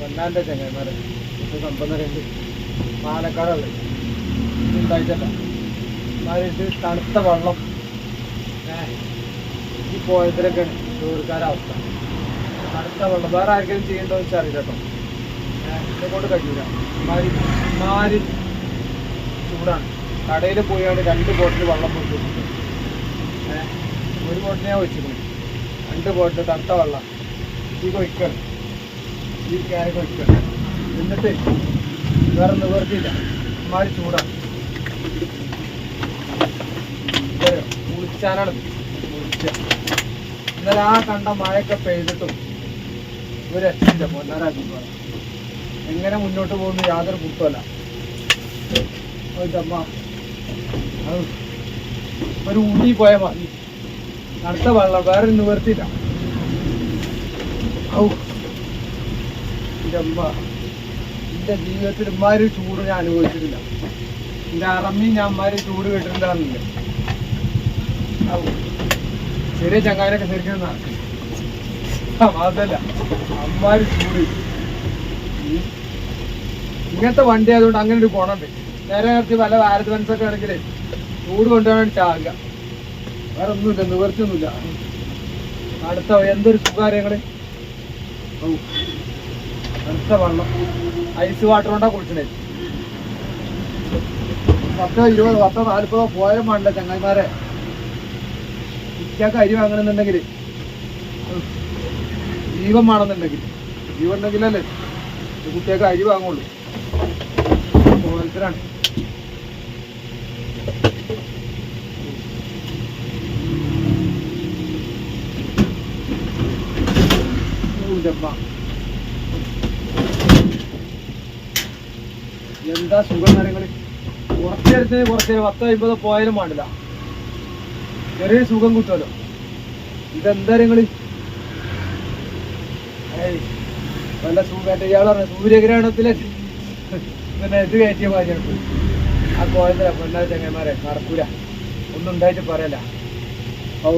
പൊന്നാന്റെ ചങ്ങന്മാരെ ഇത് സമ്പന്നരുണ്ട് പാലക്കാടുള്ളത് ഉണ്ടായിട്ടല്ല മാറിയിട്ട് തണുത്ത വെള്ളം. ഈ പോയതിലൊക്കെ ചോറുകാരുടെ അവസ്ഥ. തണുത്ത വെള്ളം. വേറെ ആർക്കെങ്കിലും ചെയ്യണ്ടോ വെച്ചാൽ അറിയില്ല കേട്ടോ. എന്നെ കൊണ്ട് കഴിയൂല. മാരി മാരി ചൂടാണ്. കടയിൽ പോയാണ് രണ്ട് ബോട്ടിൽ വെള്ളം ഏഹ് ഒരു ബോട്ടിൽ ഞാൻ വെച്ചിരുന്നു രണ്ട് ബോട്ടിൽ തണുത്ത വെള്ളം. ഈ കൊയ്ക്കണം ഈ ക്യാരി കൊയ്ക്കണം എന്നിട്ട് വേറെ നിവർത്തിയില്ല മാറി ചൂടാണ് ഇതറിയോ? കുളിച്ചാനാണ് കുളിച്ച. ഇന്നലെ ആ കണ്ട മഴയൊക്കെ പെയ്തിട്ടും ഒരു രക്ഷയില്ല പൊന്നാരാക്കി എങ്ങനെ മുന്നോട്ട് പോകുന്നു യാതൊരു കുട്ടമല്ല അമ്മ. ഒരു ഉള്ളി പോയ മതി. അടുത്ത വെള്ളം വേറെ നിവർത്തിയില്ല ഔ. അമ്മ. എന്റെ ജീവിതത്തിൽ ഇമാര് ചൂട് ഞാൻ അനുഭവിച്ചിട്ടില്ല. എന്റെ അറമ്മി ഞാൻ അമ്മാരി ചൂട് കിട്ടുന്നില്ല ഔ. ചെറിയ ചങ്ങാനൊക്കെ ശരിക്കും നടക്കും. അതല്ല. അമ്മാര് ചൂട്. ഇങ്ങനത്തെ വണ്ടി ആയതുകൊണ്ട് അങ്ങനെ ഒരു ഗുണമുണ്ട് നേരെ നേരത്തെ പല ഭാരത് ബൻസൊക്കെ ആണെങ്കിലേ ചൂട് കൊണ്ടുപോകാൻ ചാകുക വേറെ ഒന്നുമില്ല നിവർത്തിയൊന്നുമില്ല. അടുത്ത എന്തൊരു സുഖാര്യങ്ങൾ വെള്ളം ഐസ് വാട്ടർ കൊണ്ടാ കുളിച്ചണേ പത്തോ ഇരുപതോ പത്തോ നാൽപ്പതോ പോയാലും വേണ്ട ചങ്ങായിമാരെ ഇക്കാക്ക് അരി വാങ്ങണമെന്നുണ്ടെങ്കിൽ ജീവൻ വേണമെന്നുണ്ടെങ്കിൽ ജീവൻ ഉണ്ടെങ്കിലല്ലേ കുട്ടിയൊക്കെ അരി വാങ്ങുള്ളൂ ഓരോരുത്തരാണ് ഊരമ്മ. എന്താ സുഖം കാര്യങ്ങൾ കുറച്ചേരത്തിന് കുറച്ചേരം പത്തോ അമ്പതോ പോയാലും പാടില്ല ചെറിയ സുഖം കിട്ടുമല്ലോ. ഇതെന്താ നിങ്ങൾ നല്ല സൂര്യ ഇയാൾ പറഞ്ഞു സൂര്യഗ്രഹണത്തിലെ പിന്നെ ഇത് കയറ്റിയ മാറ്റിയാണ് ആ കോയത്തില പെണ്ണാ ചങ്ങന്മാരെ നടക്കൂല. ഒന്നും ഉണ്ടായിട്ട് പറയല്ല. ഔ